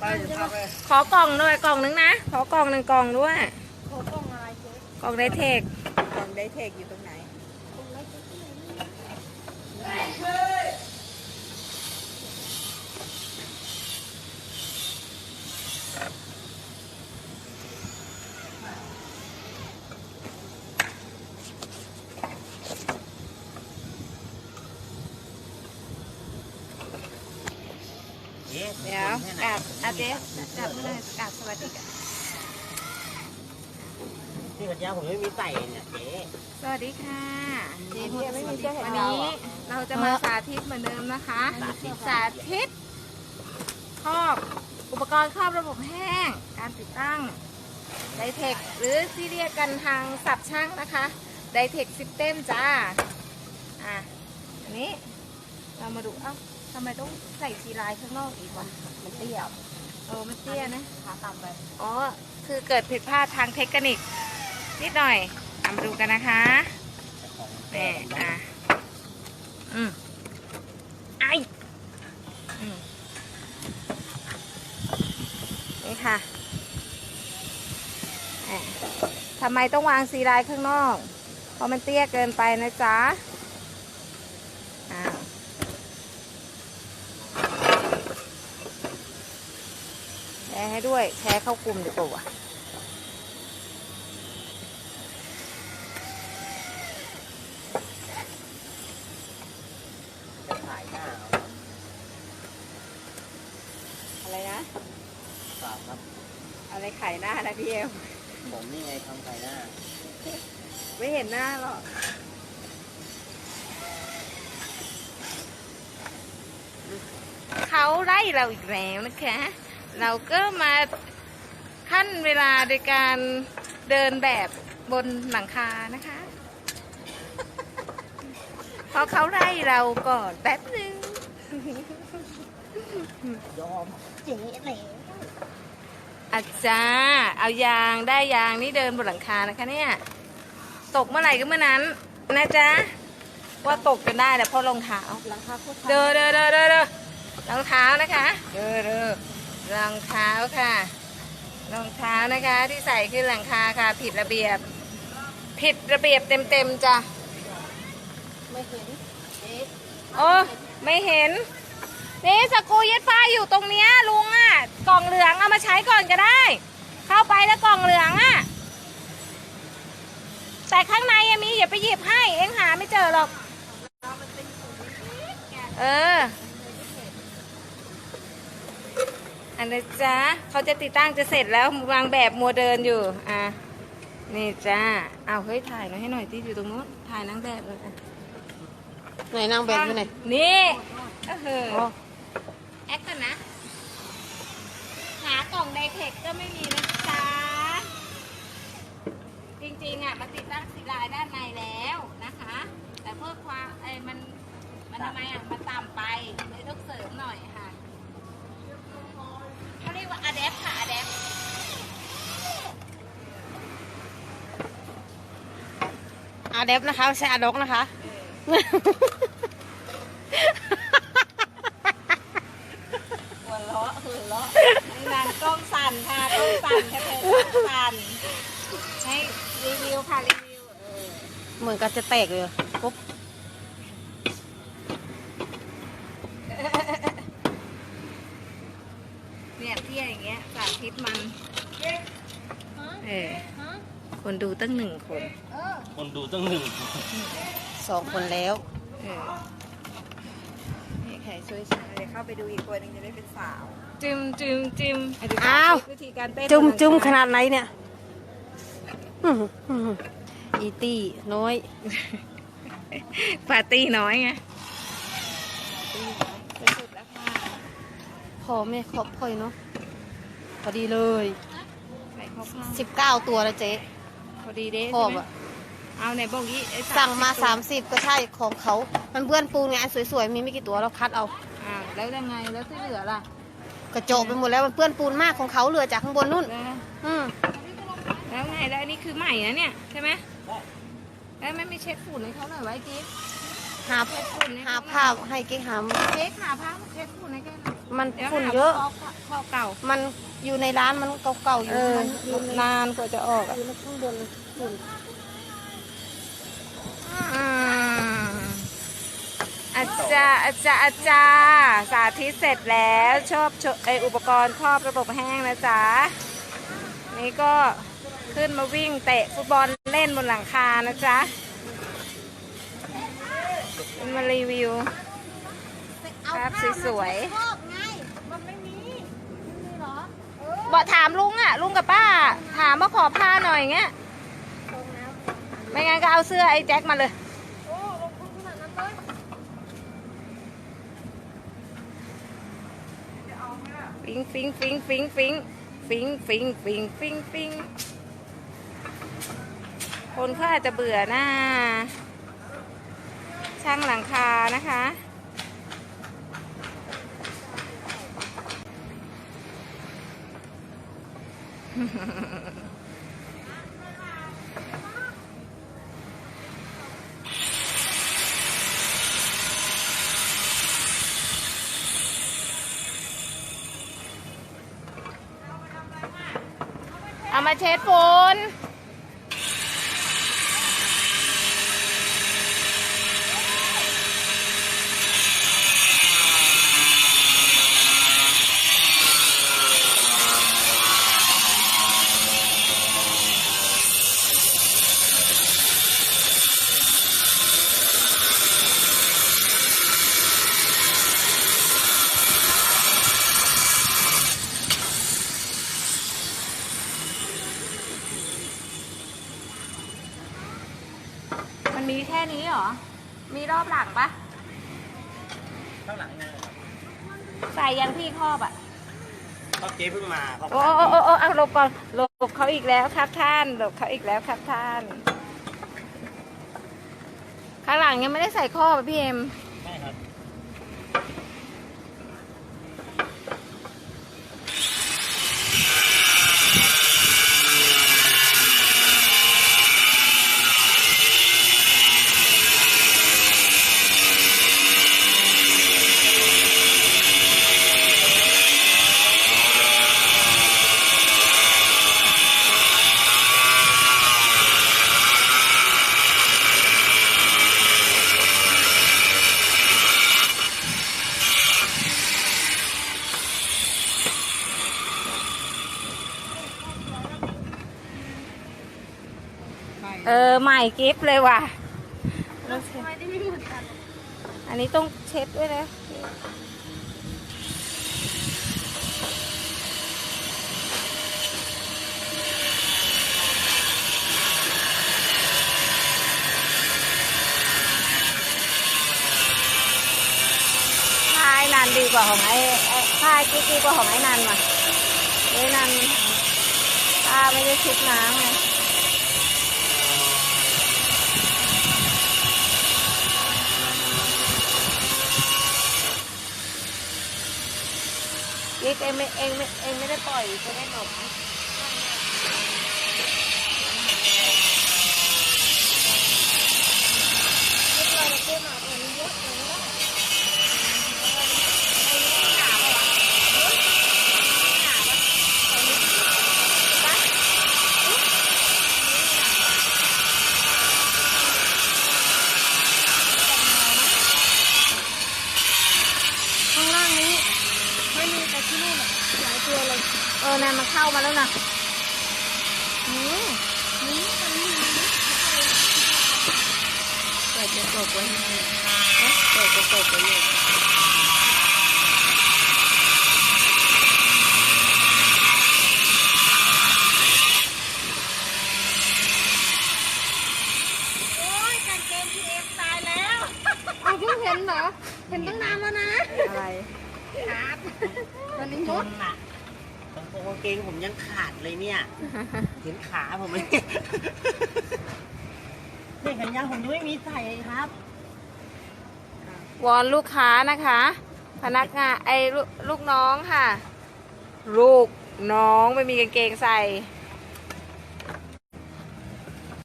ไปพาไปขอกล่องด้วยกล่องนึงนะ ขอกล่องหนึ่งกล่องด้วย ขอกล้องอะไรเจ๊กล่องไดเทคกล้องไดเทคอยู่ตรงไหนเดี๋ยวกราบอา เจ๊กราบเลยกราบสวัสดีค่ะที่ปัญญาผมไม่มีไต่เนี่ยเจ๊สวัสดีค่ะเจ๊พี่ไม่มีเจ๊เห็นวันเรานี้อะเราจะมาสาธิตเหมือนเดิมนะคะ สาธิตครอบอุปกรณ์ครอบระบบแห้ง การติดตั้งไดเทคหรือที่เรียกกันทางศัพท์ช่างนะคะไดเทคซิสเต็มจ้าอะอันนี้เรามาดูเอ้าทำไมต้องใส่ซีไลน์ข้างนอกอีกวะมันเตี้ย เออมันเตี้ยนะ ขาต่ำไป อ๋อ คือเกิดผิดพลาดทางเทคนิค นิดหน่อยเอามาดูกันนะคะนี่อะ อืมไออืมนี่ค่ะอะ ทำไมต้องวางซีไลน์ข้างนอก เพราะมันเตี้ยเกินไปนะจ๊ะอ้าวแชร์ ให้ด้วย แชร์เข้ากลุ่มดีกว่าจะขายหน้าเอาอะไรนะเปล่าครับ อะไรไข่หน้านะพี่เอวผมนี่ไงทำขายหน้า ไม่เห็นหน้าหรอกเขาไล่เราอีกแล้วนะคะ เราก็มาขั้นเวลาในการเดินแบบบนหลังคานะคะเพราะเขาไล่เราก่อนแป๊บหนึ่งยอมเจ๊เลยอาจารย์เอายางได้ยางนี่เดินบนหลังคานะคะเนี่ย ตกเมื่อไหร่ก็เมื่อนั้น นะจ๊ะว่าตกจนได้แหละเพราะรองเท้าหลังคาโคตรเด้อเด้อเด้อเด้อเด้อรองเท้านะคะเด้อเด้อ รองเท้าค่ะ รองเท้านะคะที่ใส่ขึ้นหลังคาค่ะ ผิดระเบียบ ผิดระเบียบเต็มเต็มๆจ้ะไม่เห็นเจ๊โอ้ไม่เห็นนี่สกรูยึดไฟอยู่ตรงเนี้ยลุงอะ กล่องเหลืองเอามาใช้ก่อนก็ได้ เข้าไปแล้วกล่องเหลืองอะ แต่ข้างในยังมีอย่าไปหยิบให้ เอ็งหาไม่เจอหรอก เออ อันนี้จ้าเขาจะติดตั้งจะเสร็จแล้ววางแบบมัวเดินอยู่ อะ นี่จ้าเอาเฮ้ยถ่ายหน่อยให้หน่อยที่อยู่ตรงนู้นถ่ายนางแบบเลยอะไหนนางแบบอยู่ไหนนี่เออแอคกันนะ หากล่องไดเทคก็ไม่มีนะจ๊ะ จริงๆอะมันติดตั้งสีลายด้านในแล้วนะคะ แต่เพื่อความเอ้ยมันมันทำไมอะ มันต่ำไปเลยต้องเสริมหน่อยค่ะเขาเรียกว่าอะแดปค่ะอะแดป อาเดฟนะคะไม่ใช่อาด็อกนะคะ หัวเราะหัวเราะนี่นางกล้องสั่นค่ะกล้องสั่นค่ะเธอกล้องสั่นให้รีวิวค่ะรีวิวเออเหมือนกับจะแตกเลยปุ๊บเนี่ยเที่ยอย่างเงี้ยสาธิตมันเออ คนดูตั้งหนึ่งคน คนดูตั้งหนึ่งสองคนแล้วเออนี่ใครช่วยฉันเดี๋ยวเข้าไปดูอีกคนหนึงจะได้เป็นสาว จิมจิมจิมเดี๋ยอ้าวสธิตวิธีการเต้นจุ่มบนหลังจุ่มคขนาดไหนเนี่ยอื้อหืออื้อหืออีตี้น้อย ปาร์ตี้น้อยไง สุดแล้วค่ะพอไหม่ครบพอยเนาะพอดีเลย ใส่ข้าวข้างสิบเก้าตัวแล้วเจ๊ พอดีเด้พอใช่ไหมบอะเอาไหนบอกยี่ไอ้สั่งมา ตัวสามสิบก็ใช่ของเขา มันเพื่อนปูนไงอันสวยๆ มีไม่กี่ตัวเราคัดเอาอ่าแล้วยังไงแล้วที่เหลือล่ะกระโจกไปหมดแล้วมันเปื้อนปูนมากของเขาเหลือจากข้างบนนู่น แล้ว อืมแล้วไงแล้วอันนี้คือใหม่นะเนี่ยใช่ไหมแล้วไม่ไม่เช็ดฝุ่นให้เขาหน่อยไว้จิ๊บ หาหาภาพให้เก๊หามเค้กหาผ้าเค้กฝุ่นให้แกหน่อยมันดี๋วฝุ่นหาเยอะ พอเก่ามันอยู่ในร้านมันเก่าๆอยู่เออมันอยู่ในนานกว่าจะออกอะอยู่ในข้างบนฝุ่นอืมอาจารย์อาจารย์อาจารย์สาธิตเสร็จแล้วชอบโชว์ไออุปกรณ์ครอบระบบแห้งนะจ๊ะนี่ก็ขึ้นมาวิ่งเตะฟุตบอลเล่นบนหลังคานะจ๊ะขึ้น มารีวิวครับสวยๆชอบไงมันไม่มีไม่มีเหรอบอกถามลุงอะลุงกับป้า ถามว่าขอผ้าหน่อยเงี้ยตรงน้ำไม่งั้นก็เอาเสื้อไอ้แจ็คมาเลย โอ้ลงทุนขนาดนั้นเลยฟิงฟิงฟิงฟิงฟิงฟิงฟิงฟิงฟิงฟิงคนเขาอาจจะเบื่อหน้า ช่างหลังคานะคะ เอามาเช็ดฝน มันมีแค่นี้เหรอ มีรอบหลังปะข้างหลังนี่นะครับใส่ยังพี่ครอบอะก็เจ๊เพิ่งมาเขาโอ้โอ้โอ้โอ้เอาหลบก่อนหลบเขาอีกแล้วครับท่านหลบเขาอีกแล้วครับท่าน ข้างหลังยังไม่ได้ใส่ข้อบอะพี่เอ็ม เออใหม่กิฟต์เลยว่ะทำไมได้ไม่เหมือนกันอันนี้ต้องเช็ดด้วยนะผ้าไอ้นันดีกว่าของไอ้ไอ้ผ้าไอ้กิ๊กดีกว่าของไอ้นันว่ะไอ้นันผ้าไม่ได้ชุบน้ำไง กิ๊กเองไม่เองไม่เองไม่ได้ปล่อยจะได้หนมข้างล่างนี้ ไม่มีแต่ ที่นู่นหลายตัวเลย เออนั่นมันเข้ามาแล้วนะนี่มันนี่มันนี่เปิดจะตกไว้ให้เอ๊ะเปิดจะตกไว้อยู่โอ้ยกางเกงพีเอ็มตายแล้ว เอาเพิ่งเห็นเหรอ เห็นตั้งนานแล้วนะ อะไร วันนี้ จ มด นอะตรงโปรงกางเกง ผมยังขาดเลยเนี่ย เห็นขาผมไหมเนี่ยกันยางผมยังไม่มีใส่เลยครับ วอนลูกค้านะคะ พนักงานไอ้ลูกลูกน้องค่ะ ลูกน้องไม่มีกางเกงใส่